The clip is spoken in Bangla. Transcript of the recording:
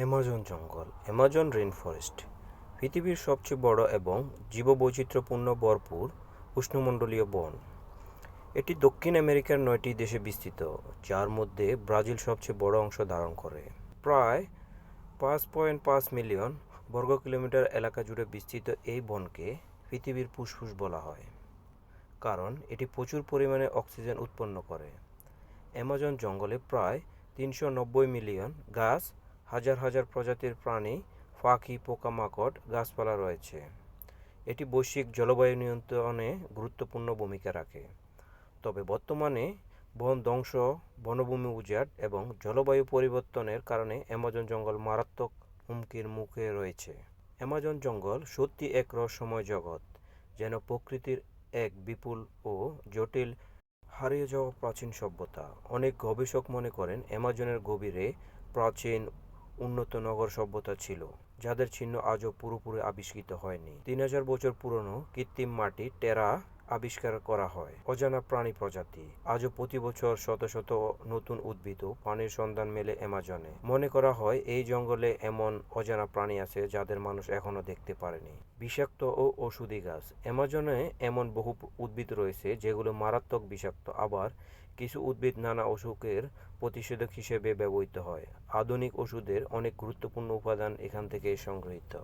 অ্যামাজন জঙ্গল অ্যামাজন রেইন ফরেস্ট পৃথিবীর সবচেয়ে বড় এবং জীববৈচিত্র্যপূর্ণ ভরপুর উষ্ণমণ্ডলীয় বন। এটি দক্ষিণ আমেরিকার নয়টি দেশে বিস্তৃত, যার মধ্যে ব্রাজিল সবচেয়ে বড় অংশ ধারণ করে। প্রায় পাঁচ পয়েন্ট পাঁচ মিলিয়ন বর্গ কিলোমিটার এলাকা জুড়ে বিস্তৃত এই বনকে পৃথিবীর ফুসফুস বলা হয়, কারণ এটি প্রচুর পরিমাণে অক্সিজেন উৎপন্ন করে। অ্যামাজন জঙ্গলে প্রায় তিনশো নব্বই মিলিয়ন গাছ হাজার হাজার প্রজাতির প্রাণী পাখি পোকামাকড়, গাছপালা রয়েছে। এটি বৈশ্বিক জলবায়ু নিয়ন্ত্রণে গুরুত্বপূর্ণ ভূমিকা রাখে। তবে বর্তমানে বন ধ্বংস, বনভূমি উজাড় এবং জলবায়ু পরিবর্তনের কারণে অ্যামাজন জঙ্গল মারাত্মক হুমকির মুখে রয়েছে। অ্যামাজন জঙ্গল সত্যি এক রহস্যময় জগৎ, যেন প্রকৃতির এক বিপুল ও জটিল, হারিয়ে যাওয়া প্রাচীন সভ্যতা। অনেক গবেষক মনে করেন অ্যামাজনের গভীরে প্রাচীন উন্নত নগর সভ্যতা ছিল, যাদের চিহ্ন আজও পুরোপুরি আবিষ্কৃত হয়নি। তিন হাজার বছর পুরনো কৃত্রিম মাটি, টেরা আবিষ্কার করা হয়। অজানা প্রাণী প্রজাতি। আজও প্রতি বছর শত শত নতুন উদ্ভিদ ও পানির সন্ধান মেলে অ্যামাজনে। মনে করা হয়, এই জঙ্গলে এমন অজানা প্রাণী আছে যাদের মানুষ এখনও দেখতে পারেনি। বিষাক্ত ও ওষুধি গাছ। অ্যামাজনে এমন বহু উদ্ভিদ রয়েছে যেগুলো মারাত্মক বিষাক্ত। আবার কিছু উদ্ভিদ নানা অসুখের প্রতিষেধক হিসেবে ব্যবহৃত হয়। আধুনিক ওষুধের অনেক গুরুত্বপূর্ণ উপাদান এখান থেকে সংগৃহীত।